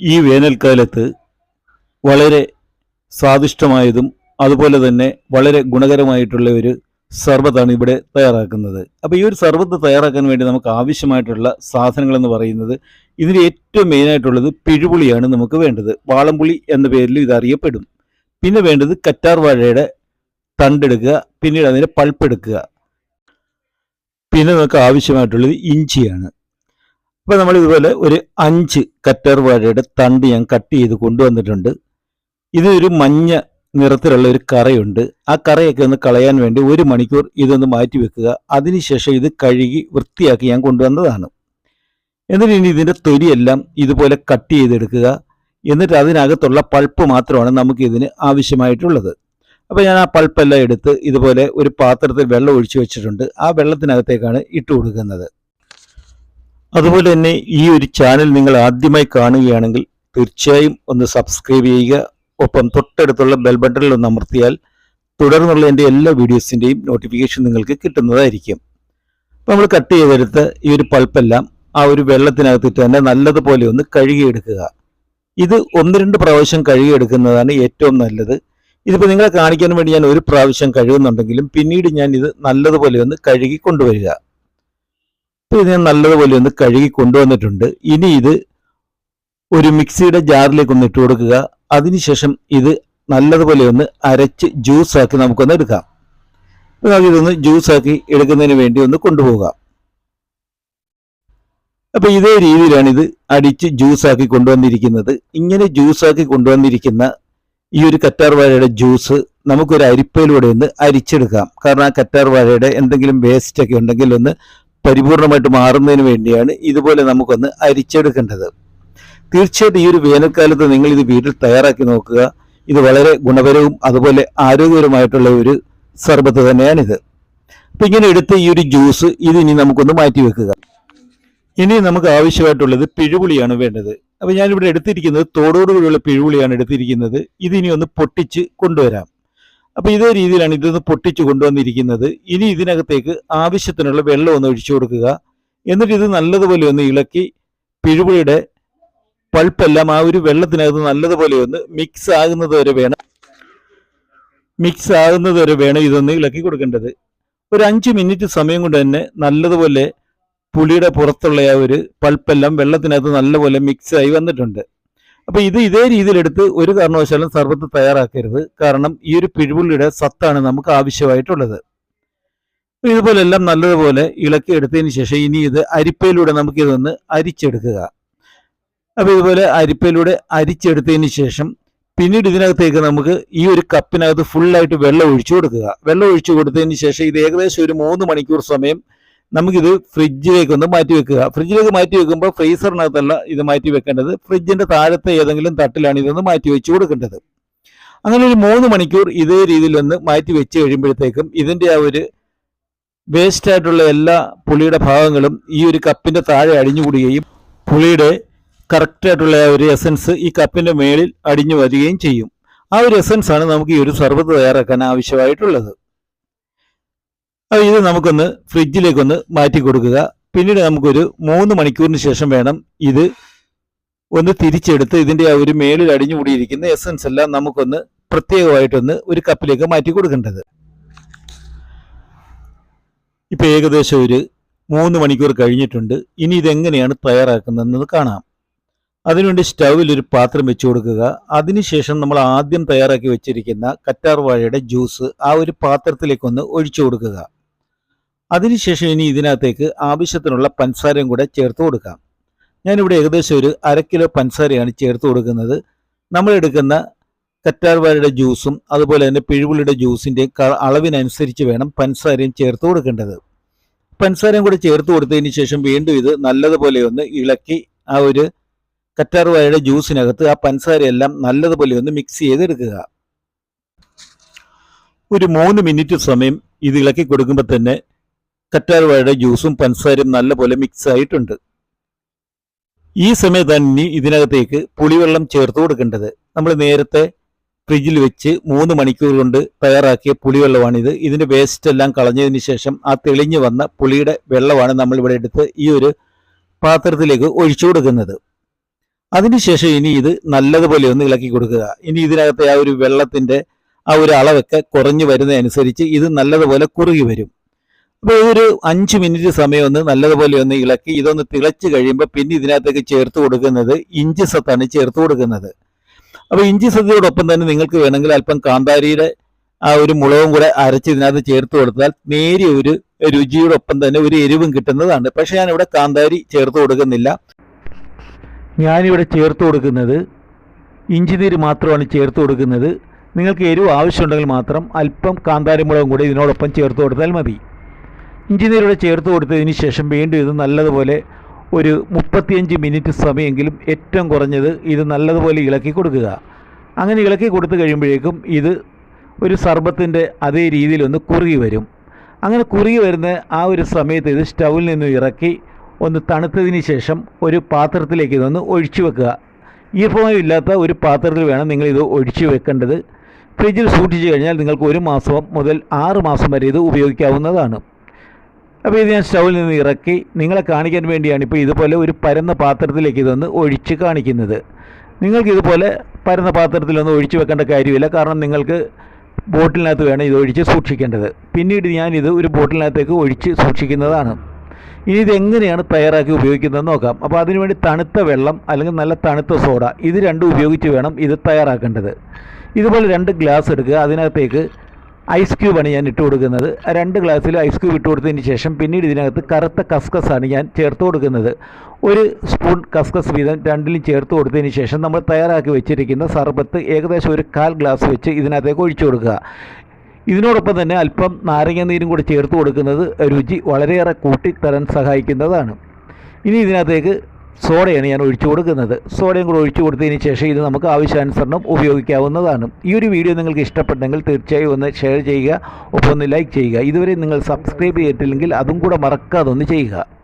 ഈ വേനൽക്കാലത്ത് വളരെ സ്വാദിഷ്ടമായതും അതുപോലെ തന്നെ വളരെ ഗുണകരമായിട്ടുള്ള ഒരു സർബത്താണ് ഇവിടെ തയ്യാറാക്കുന്നത്. അപ്പോൾ ഈ ഒരു സർബത്ത് തയ്യാറാക്കാൻ വേണ്ടി നമുക്ക് ആവശ്യമായിട്ടുള്ള സാധനങ്ങളെന്ന് പറയുന്നത് ഇതിന് ഏറ്റവും മെയിനായിട്ടുള്ളത് പിഴുപുളിയാണ് നമുക്ക് വേണ്ടത്. വാളംപുളി എന്ന പേരിൽ ഇത് അറിയപ്പെടും. പിന്നെ വേണ്ടത് കറ്റാർ വാഴയുടെ തണ്ടെടുക്കുക പിന്നീട് അതിന്റെ പൾപ്പെടുക്കുക. പിന്നെ നമുക്ക് ആവശ്യമായിട്ടുള്ളത് ഇഞ്ചിയാണ്. അപ്പോൾ നമ്മൾ ഇതുപോലെ ഒരു അഞ്ച് കറ്റർ വാഴയുടെ തണ്ട് ഞാൻ കട്ട് ചെയ്ത് കൊണ്ടുവന്നിട്ടുണ്ട്. ഇത് ഒരു മഞ്ഞ നിറത്തിലുള്ള ഒരു കറയുണ്ട്. ആ കറയൊക്കെ ഒന്ന് കളയാൻ വേണ്ടി ഒരു മണിക്കൂർ ഇതൊന്ന് മാറ്റി വെക്കുക. അതിനുശേഷം ഇത് കഴുകി വൃത്തിയാക്കി ഞാൻ കൊണ്ടുവന്നതാണ്. എന്നിട്ട് ഇനി ഇതിന്റെ തൊലിയെല്ലാം ഇതുപോലെ കട്ട് ചെയ്തെടുക്കുക. എന്നിട്ട് അതിനകത്തുള്ള പൾപ്പ് മാത്രമാണ് നമുക്ക് ഇതിന് ആവശ്യമായിട്ടുള്ളത്. അപ്പോൾ ഞാൻ ആ പൾപ്പെല്ലാം എടുത്ത് ഇതുപോലെ ഒരു പാത്രത്തിൽ വെള്ളം ഒഴിച്ചു വെച്ചിട്ടുണ്ട്. ആ വെള്ളത്തിനകത്തേക്കാണ് ഇട്ട് കൊടുക്കുന്നത്. അതുപോലെ തന്നെ ഈ ഒരു ചാനൽ നിങ്ങൾ ആദ്യമായി കാണുകയാണെങ്കിൽ തീർച്ചയായും ഒന്ന് സബ്സ്ക്രൈബ് ചെയ്യുക. ഒപ്പം തൊട്ടടുത്തുള്ള ബെൽ ബട്ടണിൽ ഒന്ന് അമർത്തിയാൽ തുടർന്നുള്ള എന്റെ എല്ലാ വീഡിയോസിന്റെയും നോട്ടിഫിക്കേഷൻ നിങ്ങൾക്ക് കിട്ടുന്നതായിരിക്കും. അപ്പോൾ നമ്മൾ കട്ട് ചെയ്തെടുത്ത് ഈ ഒരു പൾപ്പെല്ലാം ആ ഒരു വെള്ളത്തിനകത്തിട്ട് തന്നെ നല്ലതുപോലെ ഒന്ന് കഴുകിയെടുക്കുക. ഇത് ഒന്ന് രണ്ട് പ്രാവശ്യം കഴുകിയെടുക്കുന്നതാണ് ഏറ്റവും നല്ലത്. ഇതിപ്പോൾ നിങ്ങളെ കാണിക്കാൻ വേണ്ടി ഞാൻ ഒരു പ്രാവശ്യം കഴുകുന്നുണ്ടെങ്കിലും പിന്നീട് ഞാൻ ഇത് നല്ലതുപോലെ ഒന്ന് കഴുകി കൊണ്ടുവരിക. അപ്പോൾ ഇത് ഞാൻ നല്ലതുപോലെ ഒന്ന് കഴുകി കൊണ്ടുവന്നിട്ടുണ്ട്. ഇനി ഇത് ഒരു മിക്സിയുടെ ജാറിലേക്ക് ഒന്ന് ഇട്ട് കൊടുക്കുക. അതിനുശേഷം ഇത് നല്ലതുപോലെ ഒന്ന് അരച്ച് ജ്യൂസാക്കി നമുക്കൊന്ന് എടുക്കാം. അപ്പോൾ നമുക്കിതൊന്ന് ജ്യൂസാക്കി എടുക്കുന്നതിന് വേണ്ടി ഒന്ന് കൊണ്ടുപോകാം. അപ്പോൾ ഇതേ രീതിയിലാണ് ഇത് അടിച്ച് ജ്യൂസാക്കി കൊണ്ടുവന്നിരിക്കുന്നത്. ഇങ്ങനെ ജ്യൂസാക്കി കൊണ്ടുവന്നിരിക്കുന്ന ഈ ഒരു കറ്റാർ വാഴയുടെ ജ്യൂസ് നമുക്കൊരു അരിപ്പയിലൂടെ ഒന്ന് അരിച്ചെടുക്കാം. കാരണം ആ കറ്റാർ വാഴയുടെ എന്തെങ്കിലും വേസ്റ്റ് ഒക്കെ ഉണ്ടെങ്കിൽ ഒന്ന് പരിപൂർണമായിട്ട് മാറുന്നതിന് വേണ്ടിയാണ് ഇതുപോലെ നമുക്കൊന്ന് അരിച്ചെടുക്കേണ്ടത്. തീർച്ചയായിട്ടും ഈ ഒരു വേനൽക്കാലത്ത് നിങ്ങൾ ഇത് വീട്ടിൽ തയ്യാറാക്കി നോക്കുക. ഇത് വളരെ ഗുണപരവും അതുപോലെ ആരോഗ്യപരമായിട്ടുള്ള ഒരു സർബത്ത് തന്നെയാണിത്. അപ്പൊ ഇങ്ങനെ എടുത്ത ഈ ഒരു ജ്യൂസ് ഇതിനി നമുക്കൊന്ന് മാറ്റി വെക്കുക. ഇനി നമുക്ക് ആവശ്യമായിട്ടുള്ളത് പിഴുപുളിയാണ് വേണ്ടത്. അപ്പൊ ഞാനിവിടെ എടുത്തിരിക്കുന്നത് തോടോടുകൂടിയുള്ള പിഴുപുളിയാണ് എടുത്തിരിക്കുന്നത്. ഇതിനി ഒന്ന് പൊട്ടിച്ച് കൊണ്ടുവരാം. അപ്പൊ ഇതേ രീതിയിലാണ് ഇതൊന്ന് പൊട്ടിച്ചു കൊണ്ടുവന്നിരിക്കുന്നത്. ഇനി ഇതിനകത്തേക്ക് ആവശ്യത്തിനുള്ള വെള്ളം ഒന്ന് ഒഴിച്ചു കൊടുക്കുക. എന്നിട്ട് ഇത് നല്ലതുപോലെ ഒന്ന് ഇളക്കി പിഴുപുഴയുടെ പൾപ്പെല്ലാം ആ ഒരു വെള്ളത്തിനകത്ത് നല്ലതുപോലെ ഒന്ന് മിക്സ് ആകുന്നത് വരെ വേണം. മിക്സ് ആകുന്നത് വരെ വേണം ഇതൊന്ന് ഇളക്കി കൊടുക്കേണ്ടത്. ഒരു അഞ്ച് മിനിറ്റ് സമയം കൊണ്ട് തന്നെ നല്ലതുപോലെ പുളിയുടെ പുറത്തുള്ള ആ ഒരു പൾപ്പെല്ലാം വെള്ളത്തിനകത്ത് നല്ലപോലെ മിക്സ് ആയി വന്നിട്ടുണ്ട്. അപ്പൊ ഇത് ഇതേ രീതിയിലെടുത്ത് ഒരു കാരണവശാലും സർബത്ത് തയ്യാറാക്കരുത്. കാരണം ഈ ഒരു പിഴുപുള്ളിയുടെ സത്താണ് നമുക്ക് ആവശ്യമായിട്ടുള്ളത്. ഇതുപോലെ എല്ലാം നല്ലതുപോലെ ഇളക്കി എടുത്തതിന് ശേഷം ഇനി ഇത് അരിപ്പയിലൂടെ നമുക്ക് ഇതൊന്ന് അരിച്ചെടുക്കുക. അപ്പൊ ഇതുപോലെ അരിപ്പയിലൂടെ അരിച്ചെടുത്തതിന് ശേഷം പിന്നീട് ഇതിനകത്തേക്ക് നമുക്ക് ഈ ഒരു കപ്പിനകത്ത് ഫുള്ളായിട്ട് വെള്ളം ഒഴിച്ചു കൊടുക്കുക. വെള്ളം ഒഴിച്ചു കൊടുത്തതിന് ശേഷം ഇത് ഏകദേശം ഒരു മൂന്ന് മണിക്കൂർ സമയം നമുക്കിത് ഫ്രിഡ്ജിലേക്ക് ഒന്ന് മാറ്റി വെക്കുക. ഫ്രിഡ്ജിലേക്ക് മാറ്റി വെക്കുമ്പോൾ ഫ്രീസറിനകത്തല്ല ഇത് മാറ്റി വെക്കേണ്ടത്. ഫ്രിഡ്ജിന്റെ താഴത്തെ ഏതെങ്കിലും തട്ടിലാണ് ഇതൊന്ന് മാറ്റി വെച്ച് കൊടുക്കേണ്ടത്. അങ്ങനെ ഒരു മൂന്ന് മണിക്കൂർ ഇതേ രീതിയിൽ ഒന്ന് മാറ്റി വെച്ച് കഴിയുമ്പോഴത്തേക്കും ഇതിന്റെ ആ ഒരു വേസ്റ്റ് ആയിട്ടുള്ള എല്ലാ പുളിയുടെ ഭാഗങ്ങളും ഈ ഒരു കപ്പിന്റെ താഴെ അടിഞ്ഞുകൂടുകയും പുളിയുടെ കറക്റ്റായിട്ടുള്ള ആ ഒരു എസൻസ് ഈ കപ്പിന്റെ മേളിൽ അടിഞ്ഞു വരികയും ചെയ്യും. ആ ഒരു എസൻസാണ് നമുക്ക് ഈ ഒരു സർബത്ത് തയ്യാറാക്കാൻ ആവശ്യമായിട്ടുള്ളത്. അപ്പോൾ ഇത് നമുക്കൊന്ന് ഫ്രിഡ്ജിലേക്കൊന്ന് മാറ്റി കൊടുക്കുക. പിന്നീട് നമുക്കൊരു മൂന്ന് മണിക്കൂറിന് ശേഷം വേണം ഇത് ഒന്ന് തിരിച്ചെടുത്ത് ഇതിന്റെ ആ ഒരു മേളിൽ അടിഞ്ഞുകൂടിയിരിക്കുന്ന എസൻസ് എല്ലാം നമുക്കൊന്ന് പ്രത്യേകമായിട്ടൊന്ന് ഒരു കപ്പിലേക്ക് മാറ്റി കൊടുക്കേണ്ടത്. ഇപ്പോൾ ഏകദേശം ഒരു മൂന്ന് മണിക്കൂർ കഴിഞ്ഞിട്ടുണ്ട്. ഇനി ഇതെങ്ങനെയാണ് തയ്യാറാക്കുന്നതെന്ന് കാണാം. അതിനുവേണ്ടി സ്റ്റൗവിൽ ഒരു പാത്രം വെച്ച് കൊടുക്കുക. അതിനുശേഷം നമ്മൾ ആദ്യം തയ്യാറാക്കി വെച്ചിരിക്കുന്ന കറ്റാർ വാഴയുടെ ജ്യൂസ് ആ ഒരു പാത്രത്തിലേക്കൊന്ന് ഒഴിച്ചു കൊടുക്കുക. അതിനുശേഷം ഇനി ഇതിനകത്തേക്ക് ആവശ്യത്തിനുള്ള പഞ്ചസാരയും കൂടെ ചേർത്ത് കൊടുക്കാം. ഞാനിവിടെ ഏകദേശം ഒരു അര കിലോ പഞ്ചസാരയാണ് ചേർത്ത് കൊടുക്കുന്നത്. നമ്മളെടുക്കുന്ന എടുക്കുന്ന കറ്റാർ വാഴയുടെ ജ്യൂസും അതുപോലെ തന്നെ പിഴുപുളിയുടെ ജ്യൂസിന്റെ അളവിനനുസരിച്ച് വേണം പഞ്ചസാരയും ചേർത്ത് കൊടുക്കേണ്ടത്. പഞ്ചസാരയും കൂടെ ചേർത്ത് കൊടുത്തതിന് ശേഷം വീണ്ടും ഇത് നല്ലതുപോലെ ഒന്ന് ഇളക്കി ആ ഒരു കറ്റാർ വാഴയുടെ ജ്യൂസിനകത്ത് ആ പഞ്ചസാരയെല്ലാം നല്ലതുപോലെ ഒന്ന് മിക്സ് ചെയ്തെടുക്കുക. ഒരു മൂന്ന് മിനിറ്റ് സമയം ഇത് ഇളക്കി കൊടുക്കുമ്പോൾ തന്നെ കറ്റാർ വാഴയുടെ ജ്യൂസും പഞ്ചസാരയും നല്ലപോലെ മിക്സ് ആയിട്ടുണ്ട്. ഈ സമയത്ത് ഇനി ഇതിനകത്തേക്ക് പുളിവെള്ളം ചേർത്ത് കൊടുക്കേണ്ടത്. നമ്മൾ നേരത്തെ ഫ്രിഡ്ജിൽ വെച്ച് മൂന്ന് മണിക്കൂർ കൊണ്ട് തയ്യാറാക്കിയ പുളിവെള്ളമാണിത്. ഇതിന്റെ വേസ്റ്റ് എല്ലാം കളഞ്ഞതിന് ശേഷം ആ തെളിഞ്ഞു വന്ന പുളിയുടെ വെള്ളമാണ് നമ്മൾ ഇവിടെ എടുത്ത് ഈ ഒരു പാത്രത്തിലേക്ക് ഒഴിച്ചു കൊടുക്കുന്നത്. അതിനുശേഷം ഇനി ഇത് നല്ലതുപോലെ ഒന്ന് ഇളക്കി കൊടുക്കുക. ഇനി ഇതിനകത്തെ ആ ഒരു വെള്ളത്തിന്റെ ആ ഒരു അളവൊക്കെ കുറഞ്ഞു വരുന്നതനുസരിച്ച് ഇത് നല്ലതുപോലെ കുറുകി വരും. അപ്പോൾ ഇതൊരു അഞ്ച് മിനിറ്റ് സമയം ഒന്ന് നല്ലതുപോലെ ഒന്ന് ഇളക്കി ഇതൊന്ന് തിളച്ച് കഴിയുമ്പോൾ പിന്നെ ഇതിനകത്തേക്ക് ചേർത്ത് കൊടുക്കുന്നത് ഇഞ്ചി സത്താണ് ചേർത്ത് കൊടുക്കുന്നത്. അപ്പോൾ ഇഞ്ചി സത്തിയോടൊപ്പം തന്നെ നിങ്ങൾക്ക് വേണമെങ്കിൽ അല്പം കാന്താരിയുടെ ആ ഒരു മുളകും കൂടെ അരച്ച് ഇതിനകത്ത് ചേർത്ത് കൊടുത്താൽ നേരിയ ഒരു രുചിയോടൊപ്പം തന്നെ ഒരു എരിവും കിട്ടുന്നതാണ്. പക്ഷേ ഞാനിവിടെ കാന്താരി ചേർത്ത് കൊടുക്കുന്നില്ല. ഞാനിവിടെ ചേർത്ത് കൊടുക്കുന്നത് ഇഞ്ചിനീര് മാത്രമാണ് ചേർത്ത് കൊടുക്കുന്നത്. നിങ്ങൾക്ക് എരിവ് ആവശ്യമുണ്ടെങ്കിൽ മാത്രം അല്പം കാന്താരി മുളകും കൂടി ഇതിനോടൊപ്പം ചേർത്ത് കൊടുത്താൽ മതി. ഇഞ്ചിനീരൂടെ ചേർത്ത് കൊടുത്തതിന് ശേഷം വീണ്ടും ഇത് നല്ലതുപോലെ ഒരു മുപ്പത്തിയഞ്ച് മിനിറ്റ് സമയമെങ്കിലും ഏറ്റവും കുറഞ്ഞത് ഇത് നല്ലതുപോലെ ഇളക്കി കൊടുക്കുക. അങ്ങനെ ഇളക്കി കൊടുത്തു കഴിയുമ്പോഴേക്കും ഇത് ഒരു സർബത്തിന്റെ അതേ രീതിയിലൊന്ന് കുറുകി വരും. അങ്ങനെ കുറുകി വരുന്ന ആ ഒരു സമയത്ത് ഇത് സ്റ്റൗവിൽ നിന്ന് ഇറക്കി ഒന്ന് തണുത്തതിന് ശേഷം ഒരു പാത്രത്തിലേക്ക് ഇതൊന്ന് ഒഴിച്ചു വെക്കുക. ഈർപ്പമയം ഇല്ലാത്ത ഒരു പാത്രത്തിൽ വേണം നിങ്ങളിത് ഒഴിച്ചു വെക്കേണ്ടത്. ഫ്രിഡ്ജിൽ സൂക്ഷിച്ചു കഴിഞ്ഞാൽ നിങ്ങൾക്ക് ഒരു മാസം മുതൽ ആറ് മാസം വരെ ഇത് ഉപയോഗിക്കാവുന്നതാണ്. അപ്പോൾ ഇത് ഞാൻ സ്റ്റൗവിൽ നിന്ന് ഇറക്കി. നിങ്ങളെ കാണിക്കാൻ വേണ്ടിയാണ് ഇപ്പോൾ ഇതുപോലെ ഒരു പരന്ന പാത്രത്തിലേക്ക് ഇതൊന്ന് ഒഴിച്ച് കാണിക്കുന്നത്. നിങ്ങൾക്ക് ഇതുപോലെ പരന്ന പാത്രത്തിലൊന്നും ഒഴിച്ച് വെക്കേണ്ട കാര്യമില്ല. കാരണം നിങ്ങൾക്ക് ബോട്ടിലിനകത്ത് വേണം ഇത് ഒഴിച്ച് സൂക്ഷിക്കേണ്ടത്. പിന്നീട് ഞാനിത് ഒരു ബോട്ടിലിനകത്തേക്ക് ഒഴിച്ച് സൂക്ഷിക്കുന്നതാണ്. ഇനി ഇതെങ്ങനെയാണ് തയ്യാറാക്കി ഉപയോഗിക്കുന്നതെന്ന് നോക്കാം. അപ്പോൾ അതിനുവേണ്ടി തണുത്ത വെള്ളം അല്ലെങ്കിൽ നല്ല തണുത്ത സോഡ ഇത് രണ്ടും ഉപയോഗിച്ച് വേണം ഇത് തയ്യാറാക്കേണ്ടത്. ഇതുപോലെ രണ്ട് ഗ്ലാസ് എടുക്കുക. അതിനകത്തേക്ക് ഐസ് ക്യൂബാണ് ഞാൻ ഇട്ട് കൊടുക്കുന്നത്. രണ്ട് ഗ്ലാസ്സിൽ ഐസ് ക്യൂബ് ഇട്ട് കൊടുത്തതിന് ശേഷം പിന്നീട് ഇതിനകത്ത് കറുത്ത കസ്കസാണ് ഞാൻ ചേർത്ത് കൊടുക്കുന്നത്. ഒരു സ്പൂൺ കസ്കസ് വീതം രണ്ടിലും ചേർത്ത് കൊടുത്തതിന് ശേഷം നമ്മൾ തയ്യാറാക്കി വെച്ചിരിക്കുന്ന സർബത്ത് ഏകദേശം ഒരു കാൽ ഗ്ലാസ് വെച്ച് ഇതിനകത്തേക്ക് ഒഴിച്ചു കൊടുക്കുക. ഇതിനോടൊപ്പം തന്നെ അല്പം നാരങ്ങ നീരും കൂടി ചേർത്ത് കൊടുക്കുന്നത് രുചി വളരെയേറെ കൂട്ടിത്തരാൻ സഹായിക്കുന്നതാണ്. ഇനി ഇതിനകത്തേക്ക് സോഡയാണ് ഞാൻ ഒഴിച്ചു കൊടുക്കുന്നത്. സോഡയും കൂടെ ഒഴിച്ചു കൊടുത്തതിന് ശേഷം ഇത് നമുക്ക് ആവശ്യാനുസരണം ഉപയോഗിക്കാവുന്നതാണ്. ഈ ഒരു വീഡിയോ നിങ്ങൾക്ക് ഇഷ്ടപ്പെട്ടെങ്കിൽ തീർച്ചയായും ഒന്ന് ഷെയർ ചെയ്യുക. ഒപ്പം ഒന്ന് ലൈക്ക് ചെയ്യുക. ഇതുവരെ നിങ്ങൾ സബ്സ്ക്രൈബ് ചെയ്തിട്ടില്ലെങ്കിൽ അതും കൂടെ മറക്കാതെ ഒന്ന് ചെയ്യുക.